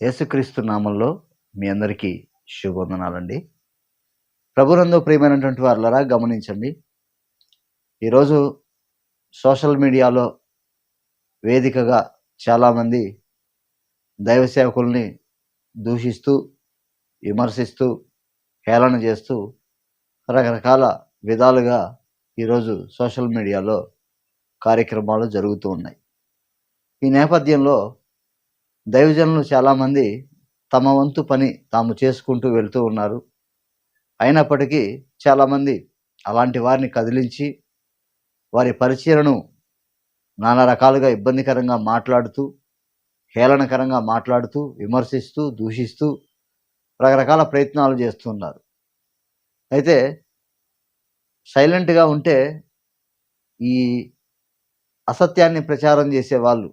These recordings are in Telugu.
యేసుక్రీస్తు నామంలో మీ అందరికీ శుభవందనాలండి. ప్రభునందు ప్రియమైనటువంటి వారులరా గమనించండి. ఈరోజు సోషల్ మీడియాలో వేదికగా చాలామంది దైవ సేవకుల్ని దూషిస్తూ విమర్శిస్తూ హేళన చేస్తూ రకరకాల విధాలుగా ఈరోజు సోషల్ మీడియాలో కార్యక్రమాలు జరుగుతూ ఉన్నాయి. ఈ నేపథ్యంలో దైవజనులు చాలామంది తమ వంతు పని తాము చేసుకుంటూ వెళ్తూ ఉన్నారు. అయినప్పటికీ చాలామంది అలాంటి వారిని కదిలించి వారి పరిచయను నానా రకాలుగా ఇబ్బందికరంగా మాట్లాడుతూ హేళనకరంగా మాట్లాడుతూ విమర్శిస్తూ దూషిస్తూ రకరకాల ప్రయత్నాలు చేస్తున్నారు అయితే సైలెంట్గా ఉంటే ఈ అసత్యాన్ని ప్రచారం చేసే వాళ్ళు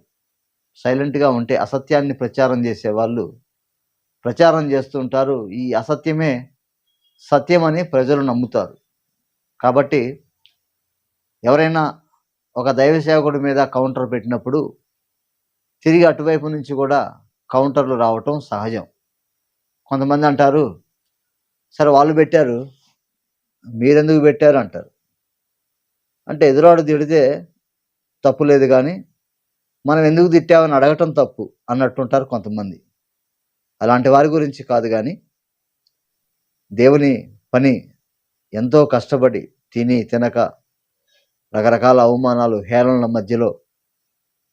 సైలెంట్గా ఉంటే అసత్యాన్ని ప్రచారం చేసే వాళ్ళు ప్రచారం చేస్తుంటారు. ఈ అసత్యమే సత్యమని ప్రజలు నమ్ముతారు. కాబట్టి ఎవరైనా ఒక దైవ సేవకుడి మీద కౌంటర్ పెట్టినప్పుడు తిరిగి అటువైపు నుంచి కూడా కౌంటర్లు రావటం సహజం. కొంతమంది అంటారు సరే వాళ్ళు పెట్టారు మీరెందుకు పెట్టారు? అంటారు. అంటే ఎదురాడు తిడితే తప్పు లేదు కానీ మనం ఎందుకు తిట్టామని అడగటం తప్పు అన్నట్టుంటారు కొంతమంది. అలాంటి వారి గురించి కాదు కానీ దేవుని పని ఎంతో కష్టపడి తిని తినక రకరకాల అవమానాలు హేళనల మధ్యలో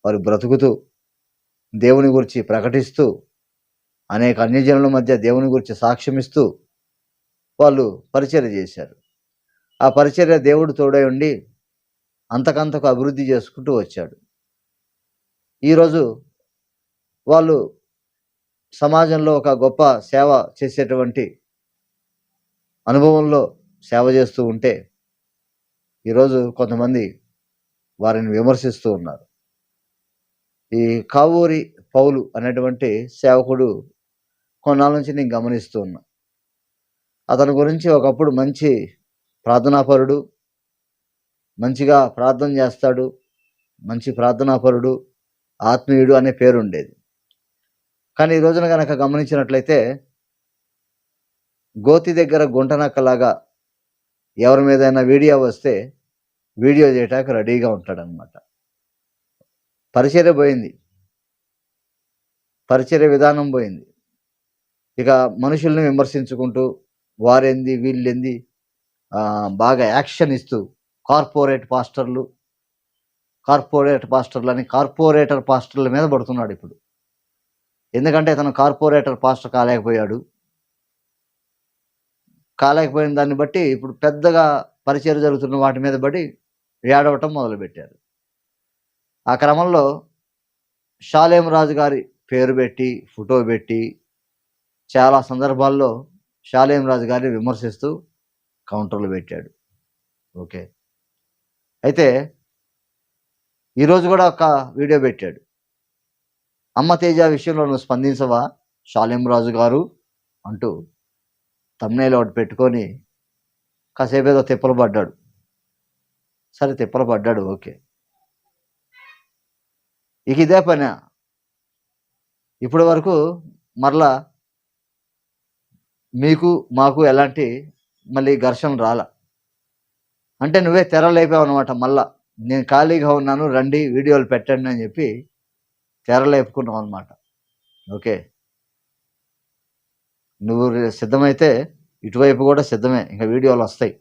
వారు బ్రతుకుతూ దేవుని గురించి ప్రకటిస్తూ అనేక అన్యజనుల మధ్య దేవుని గురించి సాక్ష్యమిస్తూ వాళ్ళు పరిచర్య చేశారు. ఆ పరిచర్య దేవుడు తోడై ఉండి అంతకంతకు అభివృద్ధి చేసుకుంటూ వచ్చాడు. ఈరోజు వాళ్ళు సమాజంలో ఒక గొప్ప సేవ చేసేటువంటి అనుభవంలో సేవ చేస్తూ ఉంటే ఈరోజు కొంతమంది వారిని విమర్శిస్తూ ఉన్నారు. ఈ కావూరి పౌలు అనేటువంటి సేవకుడు కొన్నాళ్ళ నుంచి నేను గమనిస్తూ ఉన్నా. అతని గురించి ఒకప్పుడు మంచి ప్రార్థనాపరుడు మంచిగా ప్రార్థన చేస్తాడు మంచి ప్రార్థనాపరుడు ఆత్మీయుడు అనే పేరు ఉండేది కానీ ఈ రోజున కనుక గమనించినట్లయితే గోతి దగ్గర గుంటనక్కలాగా ఎవరి మీదైనా వీడియో వస్తే వీడియో చేయటానికి రెడీగా ఉంటాడనమాట పరిచర్య పోయింది. పరిచర్య విధానం పోయింది. ఇక మనుషుల్ని విమర్శించుకుంటూ వారేంది వీళ్ళేంది బాగా యాక్షన్ ఇస్తూ కార్పొరేట్ పాస్టర్లు కార్పొరేట్ పాస్టర్లు అని కార్పొరేటర్ పాస్టర్ల మీద పడుతున్నాడు ఇప్పుడు. ఎందుకంటే తను కార్పొరేటర్ పాస్టర్ కాలేకపోయాడు. కాలేకపోయిన దాన్ని బట్టి ఇప్పుడు పెద్దగా పరిచయం జరుగుతున్న వాటి మీద పడి ఏడవటం మొదలుపెట్టారు. ఆ క్రమంలో షాలేం రాజు గారి పేరు పెట్టి ఫోటో పెట్టి చాలా సందర్భాల్లో షాలేం రాజు గారిని విమర్శిస్తూ కౌంటర్లు పెట్టాడు. ఓకే. అయితే ఈరోజు కూడా ఒక వీడియో పెట్టాడు. అమ్మ తేజ విషయంలో నువ్వు స్పందించవా? షాలిం రాజు గారు అంటూ తమ్నేలు ఒకటి పెట్టుకొని కాసేపు ఏదో తిప్పలు పడ్డాడు. సరే తిప్పలు పడ్డాడు ఓకే. ఇక ఇదే పని. ఇప్పటి వరకు మరలా మీకు మాకు ఎలాంటి మళ్ళీ ఘర్షణ రాల. అంటే నువ్వే తెరలేపావు అనమాట మళ్ళా. నేను ఖాళీగా ఉన్నాను రండి వీడియోలు పెట్టండి అని చెప్పి తెరలేపుకున్నావు అనమాట ఓకే. నువ్వు సిద్ధమైతే ఇటువైపు కూడా సిద్ధమే ఇంకా వీడియోలు వస్తాయి.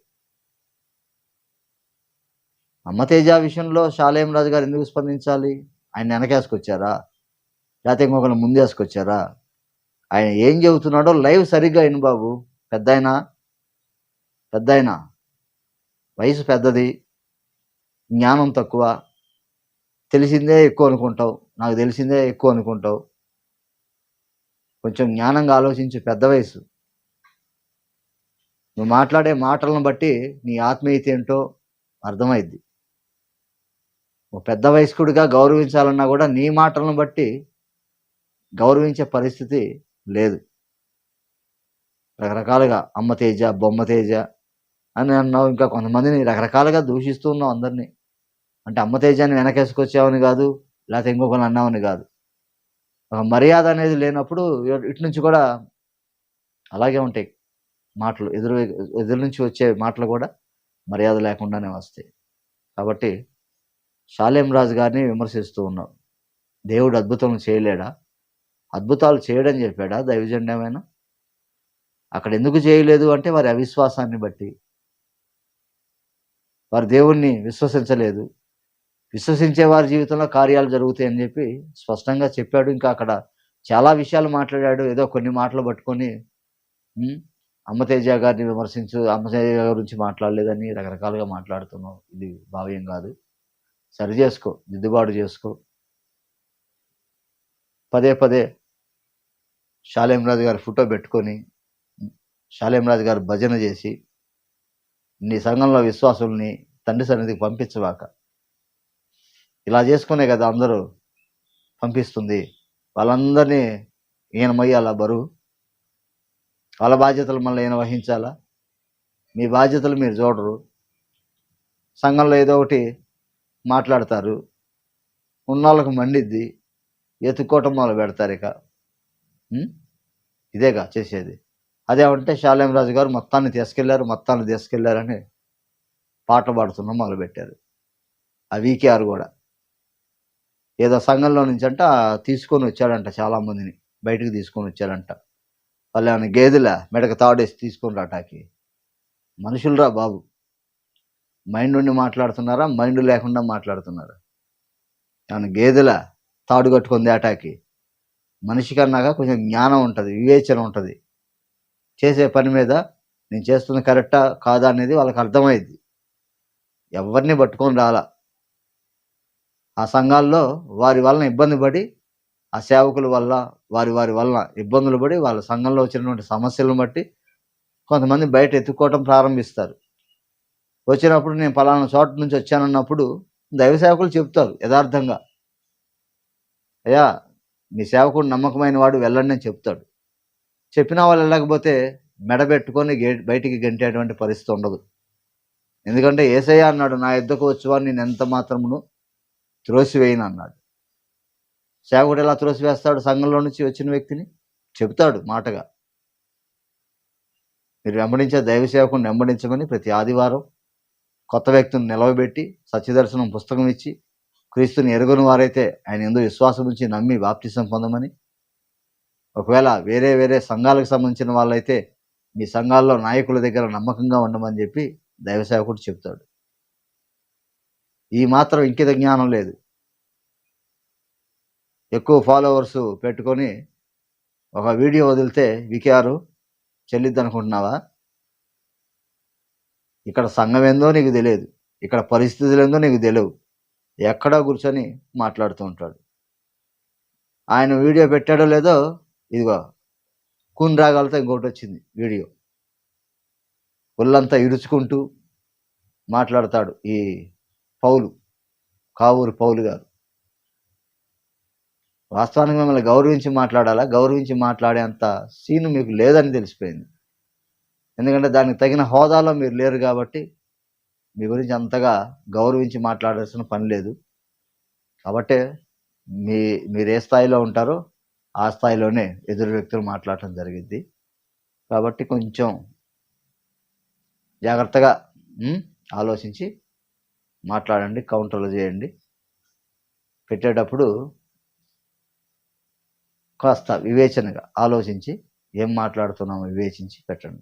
అమ్మతేజ విషయంలో షాలేం రాజు గారు ఎందుకు స్పందించాలి? ఆయన వెనకేసుకొచ్చారా? లేకపోతే ఇంకొకరు ముందేసుకొచ్చారా? ఆయన ఏం చెబుతున్నాడో లైవ్ సరిగ్గా అయిన బాబు. పెద్ద ఆయన పెద్ద ఆయన వయసు పెద్దది. జ్ఞానం తక్కువ. తెలిసిందే ఎక్కువ అనుకుంటావు. నాకు తెలిసిందే ఎక్కువ అనుకుంటావు. కొంచెం జ్ఞానంగా ఆలోచించు పెద్ద వయసు. నువ్వు మాట్లాడే మాటలను బట్టి నీ ఆత్మీయత ఏంటో అర్థమైద్ది. ఓ పెద్ద వయస్కుడిగా గౌరవించాలన్నా కూడా నీ మాటలను బట్టి గౌరవించే పరిస్థితి లేదు. రకరకాలుగా అమ్మ తేజ బొమ్మ తేజ అని అన్నావు. ఇంకా కొంతమందిని రకరకాలుగా దూషిస్తూ ఉన్నావు అందరినీ. అంటే అమ్మ తేజాన్ని వెనకేసుకొచ్చావని కాదు లేకపోతే ఇంకొకరు అన్నావని కాదు. ఒక మర్యాద అనేది లేనప్పుడు ఇటు నుంచి కూడా అలాగే ఉంటాయి మాటలు. ఎదురు ఎదురు నుంచి వచ్చే మాటలు కూడా మర్యాద లేకుండానే వస్తాయి. కాబట్టి షాలేం రాజు గారిని విమర్శిస్తూ ఉన్నాం. దేవుడు అద్భుతం చేయలేడా? అద్భుతాలు చేయడం చెప్పాడా? దైవజన్యమైన అక్కడ ఎందుకు చేయలేదు అంటే వారి అవిశ్వాసాన్ని బట్టి. వారు దేవుణ్ణి విశ్వసించలేదు. విశ్వసించే వారి జీవితంలో కార్యాలు జరుగుతాయని చెప్పి స్పష్టంగా చెప్పాడు. ఇంకా అక్కడ చాలా విషయాలు మాట్లాడాడు. ఏదో కొన్ని మాటలు పట్టుకొని అమ్మతేజ గారిని విమర్శించు అమ్మతేజ గురించి మాట్లాడలేదని రకరకాలుగా మాట్లాడుతున్నావు. ఇది భావ్యం కాదు. సరి చేసుకో దిద్దుబాటు చేసుకో. పదే పదే షాలేం గారి ఫోటో పెట్టుకొని షాలేం గారు భజన చేసి నీ సంఘంలో విశ్వాసుల్ని తండ్రి సన్నిధికి పంపించవాక ఇలా చేసుకునే కదా అందరూ పంపిస్తుంది. వాళ్ళందరినీ ఈయన మొయ్యాలా బరువు? వాళ్ళ బాధ్యతలు మళ్ళీ ఈయన వహించాలా? మీ బాధ్యతలు మీరు చూడరు. సంఘంలో ఏదో ఒకటి మాట్లాడతారు. ఉన్నోళ్ళకు మండిద్ది. ఎత్తుకోవటం మొదలు పెడతారు ఇక. ఇదేగా చేసేది. అదేమంటే శాలేం రాజు గారు మొత్తాన్ని తీసుకెళ్ళారు మొత్తాన్ని తీసుకెళ్ళారని పాటలు పాడుతున్న మొదలుపెట్టారు. ఆ వీకేఆర్ కూడా. ఏదో సంఘంలో నుంచి అంట తీసుకొని వచ్చాడంట చాలామందిని. బయటకు తీసుకొని వచ్చాడంట. వాళ్ళు ఏమైనా గేదెల మెడక తాడేసి తీసుకొని రాటాకి మనుషులరా బాబు. మైండ్ ఉండి మాట్లాడుతున్నారా? మైండ్ లేకుండా మాట్లాడుతున్నారా? ఏమైనా గేదెల తాడు కట్టుకుంది ఆటాకి మనిషి కన్నాగా కొంచెం జ్ఞానం ఉంటుంది వివేచన ఉంటుంది. చేసే పని మీద నేను చేస్తున్న కరెక్టా కాదా అనేది వాళ్ళకి అర్థమైంది ఎవరిని పట్టుకొని రాలా? ఆ సంఘాల్లో వారి వలన ఇబ్బంది పడి ఆ సేవకుల వల్ల వారి వారి వలన ఇబ్బందులు పడి వాళ్ళ సంఘంలో వచ్చినటువంటి సమస్యలను బట్టి కొంతమంది బయట ఎత్తుక్కోవటం ప్రారంభిస్తారు. వచ్చినప్పుడు నేను పలానా చోట నుంచి వచ్చానన్నప్పుడు దైవ సేవకులు చెప్తారు యథార్థంగా. అయ్యా మీ సేవకుడు నమ్మకమైన వాడు వెళ్ళండి అని చెప్తాడు. చెప్పిన వాళ్ళు వెళ్ళకపోతే మెడబెట్టుకొని గేట్ బయటికి గంటేటువంటి పరిస్థితి ఉండదు. ఎందుకంటే ఏసయ్య అన్నాడు నా యుద్ధకు వచ్చేవాడు నేను ఎంత మాత్రమును త్రోసివేయను అన్నాడు. సేవకుడు ఎలా త్రోసివేస్తాడు సంఘంలో నుంచి వచ్చిన వ్యక్తిని? చెబుతాడు మాటగా. మీరు వెంబడించే దైవ సేవకుని వెంబడించమని ప్రతి ఆదివారం కొత్త వ్యక్తిని నిలవబెట్టి సత్యదర్శనం పుస్తకం ఇచ్చి క్రీస్తుని ఎరుగుని వారైతే ఆయన ఎందు విశ్వాసం నుంచి నమ్మి బాప్తిసం పొందమని. ఒకవేళ వేరే వేరే సంఘాలకు సంబంధించిన వాళ్ళైతే మీ సంఘాల్లో నాయకుల దగ్గర నమ్మకంగా ఉండమని చెప్పి దైవ సేవకుడు చెప్తాడు ఈ మాత్రం ఇంకిత జ్ఞానం లేదు. ఎక్కువ ఫాలోవర్స్ పెట్టుకొని ఒక వీడియో వదిలితే వికేఆర్ చెల్లిద్ది అనుకుంటున్నావా ఇక్కడ సంఘం ఏందో నీకు తెలియదు. ఇక్కడ పరిస్థితులు ఏందో నీకు తెలియవు. ఎక్కడో కూర్చొని మాట్లాడుతూ ఉంటాడు. ఆయన వీడియో పెట్టాడో లేదో ఇదిగో కూని రాగాలతో ఇంకోటి వచ్చింది వీడియో. ఒళ్ళంతా ఇడుచుకుంటూ మాట్లాడతాడు ఈ పౌలు కావూరు పౌలు గారు. వాస్తవానికి మిమ్మల్ని గౌరవించి మాట్లాడాలా? గౌరవించి మాట్లాడేంత సీను మీకు లేదని తెలిసిపోయింది. ఎందుకంటే దానికి తగిన హోదాలో మీరు లేరు కాబట్టి మీ గురించి అంతగా గౌరవించి మాట్లాడాల్సిన పని లేదు. కాబట్టి మీ మీరు ఏ స్థాయిలో ఉంటారో ఆ స్థాయిలోనే ఎదురు వ్యక్తులు మాట్లాడటం జరిగింది కాబట్టి కొంచెం జాగ్రత్తగా ఆలోచించి మాట్లాడండి కౌంటర్లు చేయండి. పెట్టేటప్పుడు కాస్త వివేచనగా ఆలోచించి ఏం మాట్లాడుతున్నామో వివేచించి పెట్టండి.